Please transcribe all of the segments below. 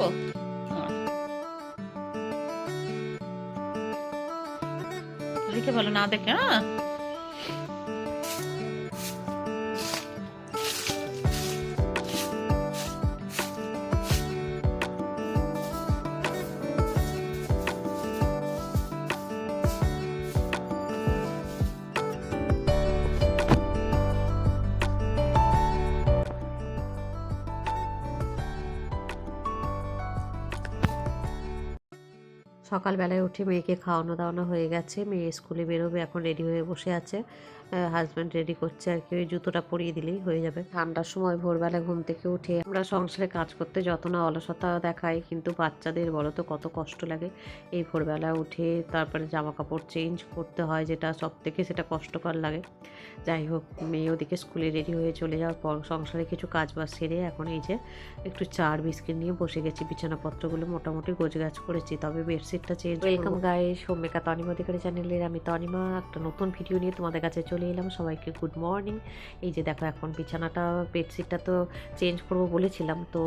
হ্যাঁ। লিখে বলো না দেখে হ্যাঁ সকালবেলায় উঠে মেয়েকে খাওয়ানো দাওয়ানো হয়ে গেছে। মেয়ে স্কুলে বেরোবে, এখন রেডি হয়ে বসে আছে। হাজব্যান্ড রেডি করছে আর কি ওই জুতোটা পরিয়ে দিলেই হয়ে যাবে। ঠান্ডার সময় ভোরবেলা ঘুম থেকে উঠে আমরা সংসারে কাজ করতে যত না অলসতা দেখাই কিন্তু বাচ্চাদের বলো তো কত কষ্ট লাগে। এই ভোরবেলা উঠে তারপরে জামা কাপড় চেঞ্জ করতে হয় যেটা সব থেকে সেটা কষ্টকর লাগে। যাই হোক মেয়ে ওদিকে স্কুলে রেডি হয়ে চলে যাওয়ার পর সংসারে কিছু কাজ বাজ সেরে এখন এই যে একটু চার বিস্কিট নিয়ে বসে গেছি। বিছানাপত্রগুলো মোটামুটি গোছগাছ করেছি তবে বেডশিটটা চেঞ্জ ওয়েলকাম গায়ে সৌমিকা তনিমা অধিকারী চ্যানেলের আমি তনিমা। একটা নতুন ভিডিও নিয়ে তোমাদের কাছে চলে এলাম সবাইকে গুড মর্নিং এই যে দেখো এখন বিছানাটা বেডশিটটা তো চেঞ্জ করব বলেছিলাম, তো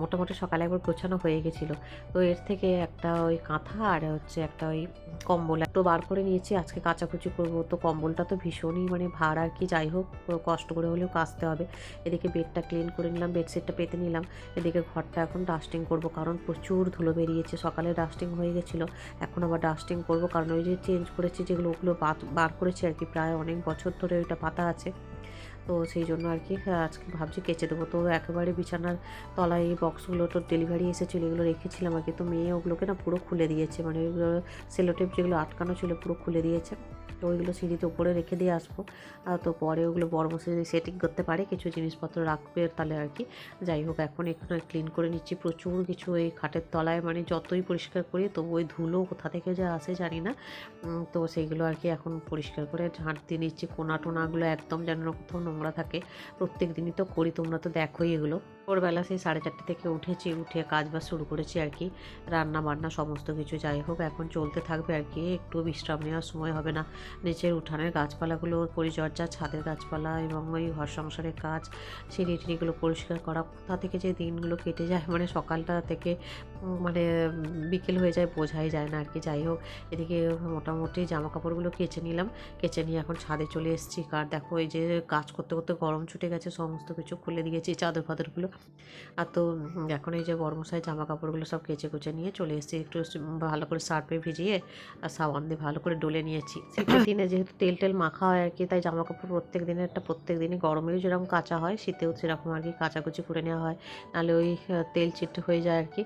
মোটামুটি সকালে একবার গোছানো হয়ে গেছিল। তো এর থেকে একটা ওই কাঁথা আর হচ্ছে একটা ওই কম্বল একটু বার করে নিয়েছি, আজকে কাচাকুচি করব। তো কম্বলটা তো ভীষণই মানে ভার আর কি, যাই হোক, কষ্ট করে হলেও কাচতে হবে। এদিকে বেডটা ক্লিন করে নিলাম বেডশিটটা পেতে নিলাম। এদিকে ঘরটা এখন ডাস্টিং করব, কারণ প্রচুর ধুলো বেরিয়েছে। সকালে ডাস্টিং হয়ে গেছিল, এখন আবার ডাস্টিং করব, কারণ ওই যে চেঞ্জ করেছি, যেগুলো ওগুলো বার করেছি আর কি, প্রায় অনেক বছর ধরে ওইটা পাতা আছে। তো সেই জন্য আর কি হ্যাঁ, আজকে ভাবছি কেচে দেবো। তো একেবারে বিছানার তলায় এই বক্সগুলো তো ডেলিভারি এসেছিল এগুলো রেখেছিলাম আর কি তো মেয়ে ওগুলোকে না পুরো খুলে দিয়েছে মানে ওইগুলো সেলোটেপ যেগুলো আটকানো ছিল পুরো খুলে দিয়েছে। তো ওইগুলো সিঁড়িতে উপরে রেখে দিয়ে আসব। তো পরে ওগুলো বড় বসে সেটিং করতে পারে, কিছু জিনিসপত্র রাখবে তাহলে আর কি। যাই হোক, এখন একটু ক্লিন করে নিচ্ছি প্রচুর কিছু এই খাটের তলায়। মানে যতই পরিষ্কার করি, তবু ওই ধুলো কোথা থেকে যা আসে জানি না। তো সেইগুলো আর কি এখন পরিষ্কার করে ঝাঁট দিয়ে নিচ্ছি। কোনা টোনাগুলো একদম যেন কোথাও নোংরা থাকে। প্রত্যেক দিনই তো করি, তোমরা তো দেখোই এগুলো। ভোরবেলা সেই সাড়ে চারটে থেকে উঠেছি, উঠে কাজ বাজ শুরু করেছি আর কি। রান্না বান্না সমস্ত কিছু যাই হোক, এখন চলতে থাকবে আর কি। একটু বিশ্রাম নেওয়ার সময় হবে না। নিচের উঠানের গাছপালাগুলো, পরিচর্যা, ছাদের গাছপালা এবং ওই ঘর সংসারের কাজ সিঁড়ি টিড়িগুলো পরিষ্কার করা, কোথা থেকে যে দিনগুলো কেটে যায় মানে সকালটা থেকে মানে বিকেল হয়ে যায়, বোঝাই যায় না আর কি। যাই হোক, এদিকে মোটামুটি জামা কাপড়গুলো কেচে নিলাম। কেচে নিয়ে এখন ছাদে চলে এসেছি। কার দেখো, এই যে কাজ করতে করতে গরম ছুটে গেছে, সমস্ত কিছু খুলে দিয়েছি চাদর ফাদরগুলো। আর তো এখন এই যে বর্মশাই জামা কাপড়গুলো সব কেচে কুচে নিয়ে চলে এসেছি। একটু ভালো করে সার্ফে ভিজিয়ে আর সাবান দিয়ে ভালো করে ডলে নিয়েছি। শীতের দিনে যেহেতু তেল টেল মাখা হয় আর কি, তাই জামা কাপড় প্রত্যেক দিনের একটা, প্রত্যেক দিনই গরমেও যেরকম কাঁচা হয়, শীতেও সেরকম আর কি কাঁচাকুচি করে নেওয়া হয়। নাহলে ওই তেল চিট হয়ে যায় আর কি।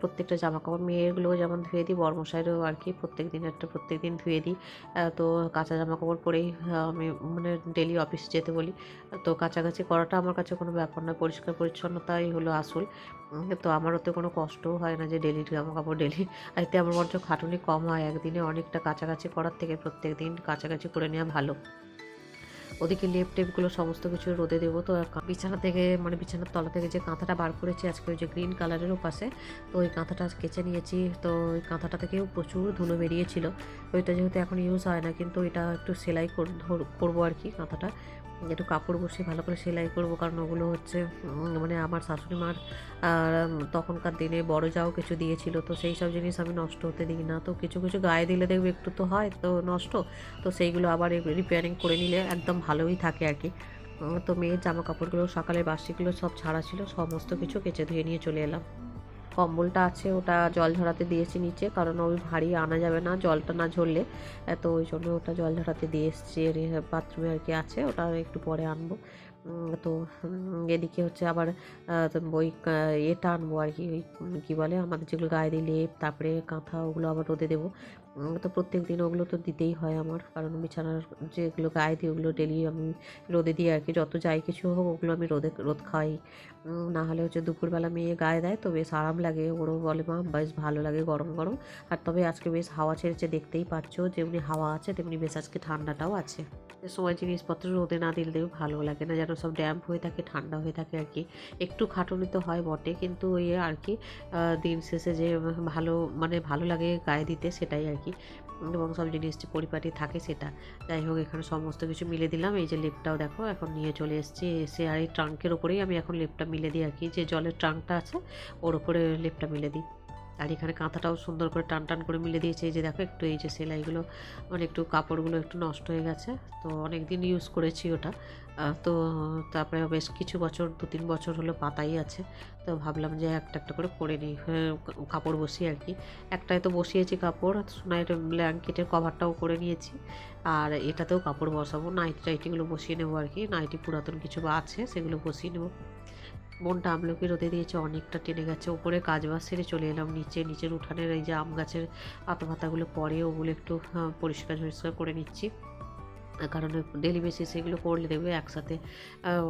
প্রত্যেকটা জামা কাপড় মেয়েরগুলোও যেমন ধুয়ে দিই, বর্মশাইরও আর কি প্রত্যেক দিন একটা প্রত্যেক দিন ধুয়ে দিই। তো কাঁচা জামা কাপড় পরেই আমি মানে ডেলি অফিস যেতে বলি। তো কাছাকাছি করাটা আমার কাছে কোনো ব্যাপার না, পরিষ্কার পরিচ্ছন্নতাই হলো আসল। তো আমার ওতে কোনো কষ্টও হয় না যে ডেলি জামা কাপড় ডেলি এতে আমার বরঞ্চ খাটুনি কম হয়। একদিনে অনেকটা কাছাকাছি করার থেকে প্রত্যেক দিন কাছাকাছি করে নেওয়া ভালো। ওদিকে লেপ টেপগুলো সমস্ত কিছু রোদে দেবো। তো বিছানা থেকে মানে বিছানার তলা থেকে যে কাঁথাটা বার করেছি আজকে ওই যে গ্রিন কালারের ওপাশে, তো ওই কাঁথাটা কেচে নিয়েছি। তো ওই কাঁথাটা থেকেও প্রচুর ধুলো বেরিয়েছিল। ওইটা যেহেতু এখন ইউজ হয় না, কিন্তু এটা একটু সেলাই করব আর কি কাঁথাটা। একটু কাপড় বসে ভালো করে সেলাই করব, কারণ ওগুলো হচ্ছে মানে আমার শাশুড়ি মার তখনকার দিনে বড় যাও কিছু দিয়েছিল, তো সেই সব জিনিস আমি নষ্ট হতে দিই না। তো কিছু কিছু গায়ে দিলে দেখবে একটু তো হয়, তো নষ্ট, তো সেইগুলো আবার রিপেয়ারিং করে নিলে একদম ভালোই থাকে আর কি। তো মেয়ের জামা কাপড়গুলো সকালে বাসিগুলো সব ছাড়া ছিল, সমস্ত কিছু কেচে ধুয়ে নিয়ে চলে এলাম। কম্বলটা আছে, ওটা জল ঝরাতে দিয়েছি নিচে, কারণ ওই ভারী আনা যাবে না, জলটা না ঝরলে। তো ওই জন্য ওটা জল ঝরাতে দিয়ে এসছি বাথরুমে আর কি আছে, ওটা একটু পরে আনব। তো এদিকে হচ্ছে আবার ওই এটা আনব আর কি, ওই, কী বলে আমাদের যেগুলো গায়ে দিয়ে লেপ, তারপরে কাঁথা, ওগুলো আবার রোদে দেবো। তো প্রত্যেক দিন ওগুলো তো দিতেই হয় আমার। কারণ বিছানার যেগুলো গায়ে দিই, ওগুলো ডেলি আমি রোদে দিই আর কি যত যাই কিছু হোক, ওগুলো আমি রোদে, রোদ খাই। না হলে হচ্ছে দুপুরবেলা মেয়ে গায়ে দেয়, তো বেশ আরাম লাগে। ওরও বলে, মা, বেশ ভালো লাগে গরম গরম। আর তবে আজকে বেশ হাওয়া ছেড়েছে, দেখতেই পাচ্ছ যেমনি হাওয়া আছে, তেমনি বেশ আজকে ঠান্ডাটাও আছে। সময় জিনিসপত্র রোদে না দিলেও ভালো লাগে না। যেন সব ড্যাম্প হয়ে থাকে, ঠান্ডা হয়ে থাকে আর কি। একটু খাটুনি তো হয় বটে, কিন্তু ওই আর কি দিন শেষে যে ভালো মানে ভালো লাগে গায়ে দিতে, সেটাই আর কি। এবং সব জিনিস যে পরিপাটি থাকে সেটা। যাই হোক, এখানে সমস্ত কিছু মিলে দিলাম। এই যে লেপটাও দেখো, এখন নিয়ে চলে এসেছি। এসে আর এই ট্রাঙ্কের ওপরেই আমি এখন লেপটা মিলে দিই আর কি। যে জলের ট্রাঙ্কটা আছে, ওর ওপরে লেপটা মিলে দিই। আর এখানে কাঁথাটাও সুন্দর করে টান টান করে মিলে দিয়েছে। এই যে দেখো একটু এই যে সেলাইগুলো মানে একটু কাপড়গুলো একটু নষ্ট হয়ে গেছে। তো অনেক দিন ইউজ করেছি ওটা। তো তারপরে বেশ কিছু বছর দু তিন বছর হলো পাতাই আছে। তো ভাবলাম যে একটা একটা করে করে নিই। হ্যাঁ, কাপড় বসিয়ে আর কি। একটাই তো বসিয়েছি কাপড় সোনাইয়ের ব্ল্যাঙ্কেটের কভারটাও করে নিয়েছি। আর এটাতেও কাপড় বসাবো। নাইটি টাইটিগুলো বসিয়ে নেব আর কি। নাইটি পুরাতন কিছু বা আছে সেগুলো বসিয়ে নেব। মনটা আমলকি রোদে দিয়েছে? অনেকটা টেনে গেছে। ওপরে কাজ বাজ সেরে চলে এলাম নিচে। নিচের উঠানের এই যে আম গাছের পাতা পাতাগুলো পরে ওগুলো একটু পরিষ্কার পরিষ্কার করে নিচ্ছি। কারণ ডেলি বেসিস এগুলো করলে দেখবে একসাথে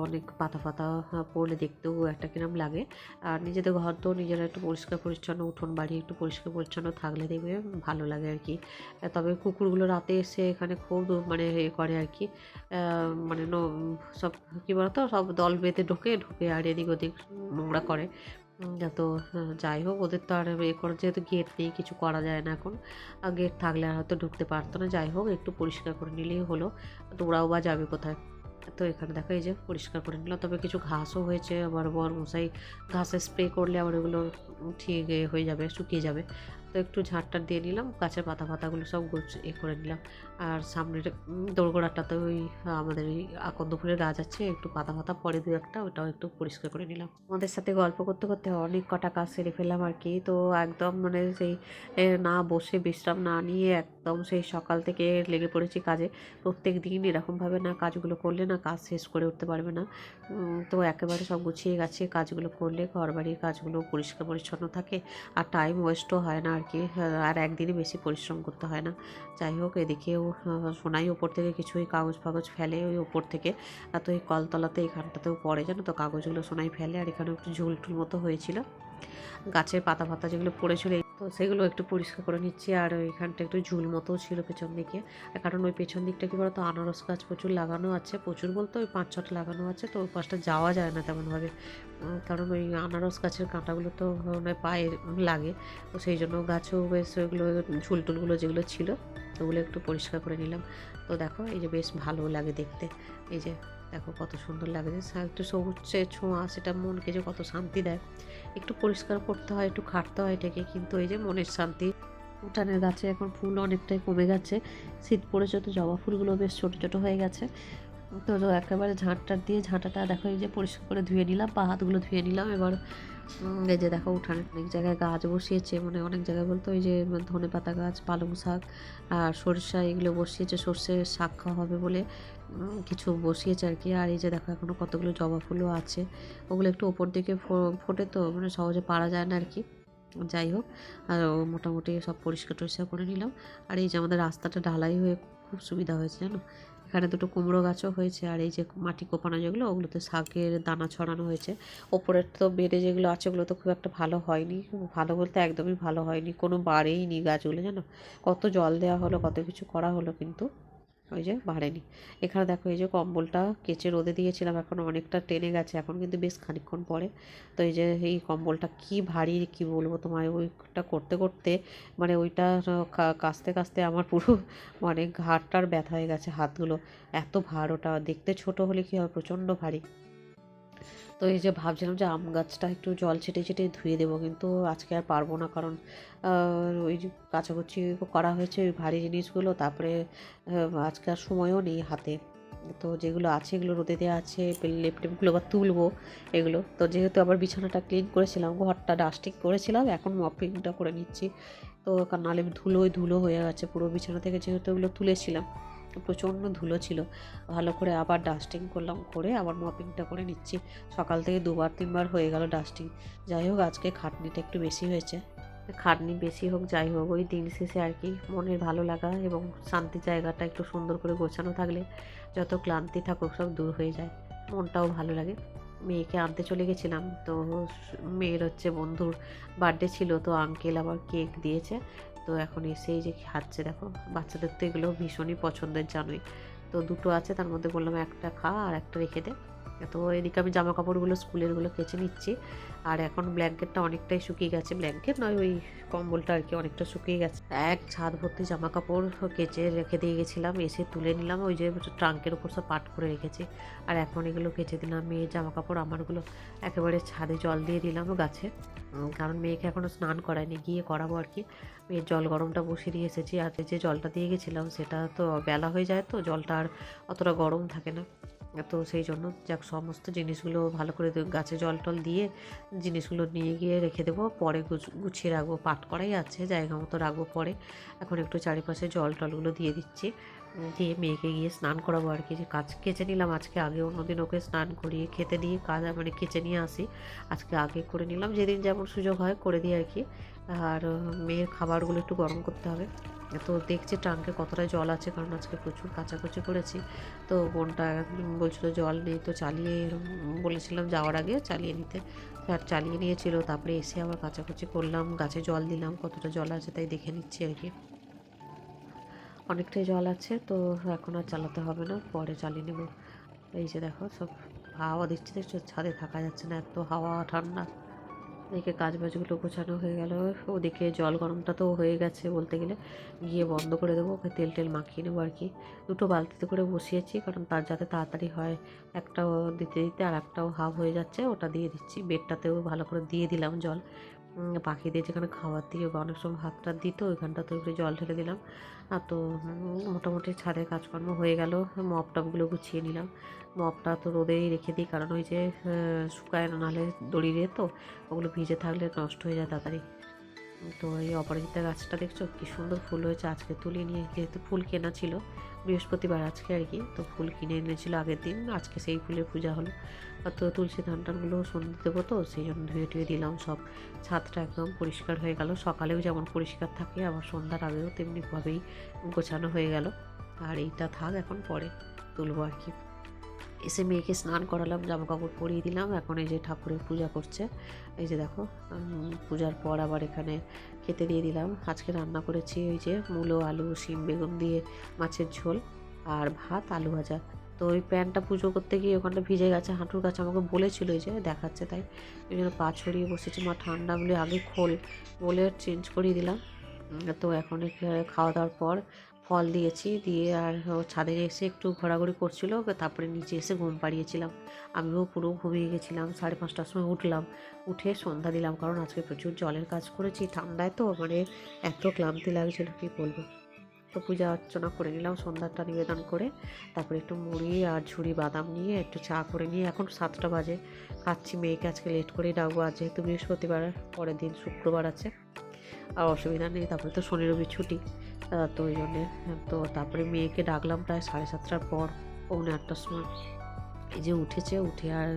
অনেক পাতা আহ, পড়লে দেখতেও একটা কিরম লাগে। আর নিজেদের ঘর তো নিজেরা একটু পরিষ্কার পরিচ্ছন্ন উঠোন বাড়ি একটু পরিষ্কার পরিচ্ছন্ন থাকলে দেখবে ভালো লাগে আর কি। তবে কুকুরগুলো রাতে এসে এখানে খুব মানে এ করে আর কি। মানে সব কী বলতো সব দল বেঁধে ঢোকে ঢুকে আর এদিক ওদিক নোংরা করে। তো যাই হোক, ওদের তো আর এ করে যেহেতু গেট নেই, কিছু করা যায় না এখন। গেট থাকলে আর হয়তো ঢুকতে পারতো না। যাই হোক, একটু পরিষ্কার করে নিলেই হলো। তো ওরাও বা যাবে কোথায়? তো এখানে দেখো, এই যে পরিষ্কার করে নিলাম তবে কিছু ঘাসও হয়েছে। আবার বর মশাই ঘাসে স্প্রে করলে আবার ওগুলো ঠিক হয়ে যাবে, শুকিয়ে যাবে। তো একটু ঝাঁটটা দিয়ে নিলাম গাছের পাতা পাতাগুলো সব গোছ এ করে নিলাম। আর সামনের দোরগোড়াটাতে ওই আমাদের এই আকন্দ ফুলের গাছ আছে, একটু পাতা পাতা, পরে দু একটা ওটাও একটু পরিষ্কার করে নিলাম। আমাদের সাথে গল্প করতে করতে অনেক কটা কাজ সেরে ফেললাম আর কি। তো একদম মানে সেই না বসে বিশ্রাম না নিয়ে একদম সেই সকাল থেকে লেগে পড়েছি কাজে। প্রত্যেক দিন এরকমভাবে না কাজগুলো করলে না কাজ শেষ করে উঠতে পারবে না। তো একেবারে সব গুছিয়ে গেছে কাজগুলো করলে ঘর বাড়ির কাজগুলো পরিষ্কার পরিচ্ছন্ন থাকে। আর টাইম ওয়েস্টও হয় না আর কি আর একদিনই বেশি পরিশ্রম করতে হয় না। যাই হোক এদিকেও সোনাই ওপর থেকে কিছুই কাগজ ফাগজ ফেলে ওই ওপর থেকে। তো এই কলতলাতে এখানটাতেও পড়ে, জানো তো? কাগজগুলো সোনাই ফেলে, আর এখানে একটু ঝুলটুল মতো হয়েছিল। গাছের পাতা পাতা যেগুলো পড়েছিল তো সেগুলো একটু পরিষ্কার করে নিচ্ছি। আর ওইখানটা একটু ঝুল মতোও ছিল পেছন দিকে। কারণ ওই পেছন দিকটা কি বলতো? আনারস গাছ প্রচুর লাগানো আছে। প্রচুর বলতে ওই পাঁচ ছটা লাগানো আছে। তো ওই পাশটা যাওয়া যায় না তেমনভাবে। কারণ ওই আনারস গাছের কাঁটাগুলো তো মানে পায়ে লাগে। তো সেই জন্য গাছও বেশ ওইগুলো ঝুল টুলগুলো যেগুলো ছিল, ওগুলো একটু পরিষ্কার করে নিলাম। তো দেখো, এই যে বেশ ভালো লাগে দেখতে। এই যে দেখো কত সুন্দর লাগছে একটু সবুজের ছোঁয়া, সেটা মনকে যে কত শান্তি দেয়। একটু পরিষ্কার করতে হয়, একটু খাটতে হয় এটাকে, কিন্তু এই যে মনের শান্তি। উঠানের গাছে এখন ফুল অনেকটাই কমে গেছে। শীত পড়েছে তো জবা ফুলগুলো বেশ ছোটো ছোটো হয়ে গেছে। তো একেবারে ঝাঁটটা দিয়ে ঝাঁটাটা দেখো এই যে পরিষ্কার করে ধুয়ে নিলাম, পা হাতগুলো ধুয়ে নিলাম। এবার এই যে দেখো, উঠানে অনেক জায়গায় গাছ বসিয়েছে মানে অনেক জায়গায় বলতো, ওই যে ধনে পাতা গাছ, পালং শাক আর সরিষা, এগুলো বসিয়েছে, সর্ষে শাক খাওয়া হবে বলে কিছু বসিয়েছে আর কি। আর এই যে দেখো এখনও কতগুলো জবা ফুলও আছে। ওগুলো একটু ওপর দিকে ফোটে তো মানে সহজে পারা যায় না আর কি। যাই হোক, আর মোটামুটি সব পরিষ্কার টরিষ্কার করে নিলাম। আর এই যে আমাদের রাস্তাটা ঢালাই হয়ে খুব সুবিধা হয়েছে, জানো? এখানে দুটো কুমড়ো গাছও হয়েছে, আর এই যে মাটি কোপানো যেগুলো, ওগুলোতে শাকের দানা ছড়ানো হয়েছে। ওপরের তো বেডে যেগুলো আছে, ওগুলো তো খুব একটা ভালো হয়নি। ভালো বলতে একদমই ভালো হয়নি। কোনো বাড়েইনি গাছগুলো, জানো? কত জল দেওয়া হলো, কত কিছু করা হলো কিন্তু। ওই যে বাড়েনি। এখানে দেখো এই যে কম্বলটা কেচে রোদে দিয়েছিলাম, এখন অনেকটা টেনে গেছে, এখন কিন্তু বেশ খানিকক্ষণ পরে। তো এই যে এই কম্বলটা কি ভারী, কি বলব তোমায়, ওইটা করতে করতে মানে ওইটা কাস্তে কাচতে আমার পুরো মানে ঘাড়টার ব্যথা হয়ে গেছে, হাতগুলো। এত ভার ওটা, দেখতে ছোট হলে কী হবে প্রচণ্ড ভারী। তো এই যে ভাবছিলাম যে আম গাছটা একটু জল ছেটে ছেটে ধুয়ে দেবো, কিন্তু আজকে আর পারব না কারণ ওই যে কাচাকুচি করা হয়েছে ওই ভারী জিনিসগুলো, তারপরে আজকে আর সময়ও নেই হাতে। তো যেগুলো আছে এগুলো রোদে দেওয়া আছে, লেপ টেপগুলো আবার তুলবো এগুলো। তো যেহেতু আবার বিছানাটা ক্লিন করেছিলাম, ঘরটা ডাস্টিং করেছিলাম, এখন মপিংটা করে নিচ্ছি। তো কারণ নাহলে ধুলোই ধুলো হয়ে গেছে, পুরো বিছানা থেকে যেহেতু এগুলো তুলেছিলাম। প্রচণ্ড ধুলো ছিল। ভালো করে আবার ডাস্টিং করলাম, করে আবার মপিংটা করে নিচ্ছি। সকাল থেকে দুবার, তিনবার হয়ে গেল ডাস্টিং যাই হোক, আজকে খাটনিটা একটু বেশি হয়েছে। খাটনি বেশি হোক, যাই হোক, ওই দিন শেষে আর কি মনের ভালো লাগা এবং শান্তি জায়গাটা একটু সুন্দর করে গোছানো থাকলে যত ক্লান্তি থাকুক, সব দূর হয়ে যায়। মনটাও ভালো লাগে। মেয়েকে আনতে চলে গেছিলাম, তো মেয়ের হচ্ছে বন্ধুর বার্থডে ছিল, তো আঙ্কেল আবার কেক দিয়েছে। তো এখন এসেই যে খাচ্ছে দেখো, বাচ্চাদের তো এগুলো ভীষণই পছন্দের জানোই। তো দুটো আছে, তার মধ্যে বললাম একটা খা আর একটা রেখে দে। তো এদিকে আমি জামা কাপড়গুলো স্কুলেরগুলো কেচে নিচ্ছি। আর এখন ব্ল্যাঙ্কেটটা অনেকটাই শুকিয়ে গেছে। ব্ল্যাঙ্কেট নয়, ওই কম্বলটা আর কি অনেকটা শুকিয়ে গেছে। এক ছাদ ভর্তি জামা কাপড় কেচে রেখে দিয়ে গেছিলাম। এসে তুলে নিলাম। ওই যে ট্রাঙ্কের উপর সব পাট করে রেখেছি। আর এখন এগুলো কেচে দিলাম। মেয়ের জামা কাপড় আমারগুলো একেবারে ছাদে জল দিয়ে দিলাম গাছে। কারণ মেয়েকে এখনও স্নান করায়নি। গিয়ে করাবো আর কি। মেয়ের জল গরমটা বসিয়ে দিয়ে এসেছি। আর যে জলটা দিয়ে গেছিলাম, সেটা তো বেলা হয়ে যায় তো। জলটা আর অতটা গরম থাকে না। তো সেই জন্য যাক, সমস্ত জিনিসগুলো ভালো করে গাছে জল টল দিয়ে জিনিসগুলো নিয়ে গিয়ে রেখে দেবো। পরে গুছ- গুছিয়ে রাখব। পাট করাই আছে, জায়গা মতো রাখব পরে। এখন একটু চারিপাশে জল টলগুলো দিয়ে দিচ্ছি। দিয়ে মেয়েকে গিয়ে স্নান করাবো আর কি। যে কাজ কেচে নিলাম, আজকে আগে অন্যদিন ওকে স্নান করিয়ে খেতে দিয়ে কাজ মানে কেচে নিয়ে আসি। আজকে আগে করে নিলাম, যেদিন যেমন সুযোগ হয় করে দিই আর কি। আর, মেয়ের খাবারগুলো একটু গরম করতে হবে। তো দেখছি ট্রাঙ্কে কতটা জল আছে, কারণ আজকে প্রচুর কাচাকুচি করেছি। তো বোনটা বলছিল জল নেই, তো চালিয়ে বলেছিলাম যাওয়ার আগে চালিয়ে নিতে। আর চালিয়ে নিয়েছিল, তারপরে এসে আবার কাচাকুচি করলাম, গাছে জল দিলাম, কতটা জল আছে তাই দেখে নিচ্ছি আর কি। অনেকটাই জল আছে, তো এখন আর চালাতে হবে না, পরে চালিয়ে নেব। এই যে দেখো, সব হাওয়া দিচ্ছে, দেখছ? ছাদে থাকা যাচ্ছে না, এত হাওয়া, ঠান্ডা। এদিকে কাজ বাজগুলো গোছানো হয়ে গেল। ওদিকে জল গরমটা তো হয়ে গেছে বলতে গেলে। গিয়ে বন্ধ করে দেবো, ওকে তেল টেল মাখিয়ে নেব আর কি। দুটো বালতিতে করে বসিয়েছি, কারণ তার যাতে তাড়াতাড়ি হয়। একটাও দিতে দিতে আর একটাও হাফ হয়ে যাচ্ছে, ওটা দিয়ে দিচ্ছি। বেডটাতেও ভালো করে দিয়ে দিলাম জল। পাখিদের যেখানে খাবার দিয়ে অনেক সময় ভাত টাত দিত ওইখানটাতে একটু জল ঢেলে দিলাম। আর তো মোটামুটি ছাদের কাজকর্ম হয়ে গেল, মপ টপগুলো গুছিয়ে নিলাম। মপটা তো রোদেই রেখে দিই, কারণ ওই যে শুকায় না নাহলে দড়িয়ে তো ওগুলো ভিজে থাকলে নষ্ট হয়ে যায় তাড়াতাড়ি। তো এই অপরাজিতা গাছটা দেখছ? কি সুন্দর ফুল হয়েছে, আজকে তুলে নিয়ে যেহেতু ফুল কেনা ছিল বৃহস্পতিবার আজকে আর কি, তো ফুল কিনে এনেছিল আগের দিন, আজকে সেই ফুলের পূজা হলো। আর তো তুলসী ধান টানগুলো সন্ধে দেবো তো, সেই জন্য ধুয়ে টুয়ে দিলাম সব। ছাদটা একদম পরিষ্কার হয়ে গেল, সকালেও যেমন পরিষ্কার থাকে, আবার সন্ধ্যার আগেও তেমনিভাবেই গোছানো হয়ে গেল। আর এইটা থাক এখন পরে, তুলবো আর কি। এসে মেয়েকে স্নান করালাম জামা কাপড় পরিয়ে দিলাম। এখন এই যে ঠাকুরের পূজা করছে, এই যে দেখো পূজার পর আবার এখানে খেতে দিয়ে দিলাম। আজকে রান্না করেছি ওই যে মূলো, আলু, শিম, বেগুন দিয়ে মাছের ঝোল আর ভাত, আলু ভাজা। তো ওই প্যান্টটা পুজো করতে গিয়ে ওখানটা ভিজে গেছে। হাঁটুর কাছে আমাকে বলেছিল এই যে দেখাচ্ছে তাই। ওই জন্য পা ছড়িয়ে বসেছি। মা ঠান্ডা বলে আগে খোল, বলে চেঞ্জ করিয়ে দিলাম। তো এখানে খাওয়া দাওয়ার পর ফল দিয়েছি, দিয়ে আর ছাদে এসে একটু ঘোরাঘুরি করছিল, তারপরে নিচে এসে ঘুম পাড়িয়েছিলাম। আমিও পুরো ঘুমিয়ে গেছিলাম, সাড়ে পাঁচটার সময় উঠলাম। উঠে সন্ধ্যা দিলাম, কারণ আজকে প্রচুর জলের কাজ করেছি, ঠান্ডায় তো মানে এত ক্লান্তি লাগছিল, কি বলব? তো পূজা অর্চনা করে নিলাম, সন্ধ্যাটা নিবেদন করে। তারপরে একটু মুড়ি আর ঝুড়ি বাদাম নিয়ে একটু চা করে নিয়ে, এখন সাতটা বাজে। খাচ্ছি মেয়েকে আজকে লেট করেই ডাকবো, আজ যেহেতু বৃহস্পতিবার, পরের দিন শুক্রবার আছে। আর অসুবিধা নেই, তারপরে তো শনি রবি ছুটি। তো ওই জন্যে, তো তারপরে মেয়েকে ডাকলাম প্রায় সাড়ে সাতটার পর, পৌনে আটটার সময়। এই যে উঠেছে, উঠে আর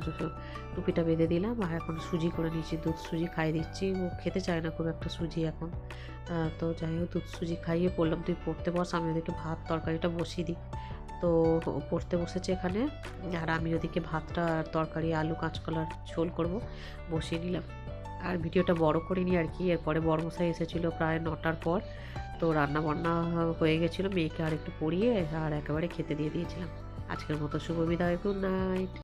টুপিটা বেঁধে দিলাম, আর এখন সুজি করে নিয়েছি, দুধ সুজি খাইয়ে দিচ্ছি। ও খেতে চায় না খুব একটা সুজি এখন। তো যাই হোক, দুধ সুজি খাইয়ে বললাম, তুই পড়তে বস, আমি ওদিকে ভাত তরকারিটা বসিয়ে দিই। তো পড়তে বসেছে এখানে, আর আমি ওদিকে ভাতটা আর তরকারি, আলু, কাঁচকলার ঝোল করব, বসিয়ে নিলাম আর ভিডিওটা বড় করিনি আর কি। এরপরে বড়মশাই এসেছিল প্রায় নটার পর। তো রান্না বান্না হয়ে গেছিল, মেয়েকে আর একটু পড়িয়ে আর একেবারে খেতে দিয়ে দিয়েছিলাম। আজকের মতো শুভ বিদায়, গুড নাইট।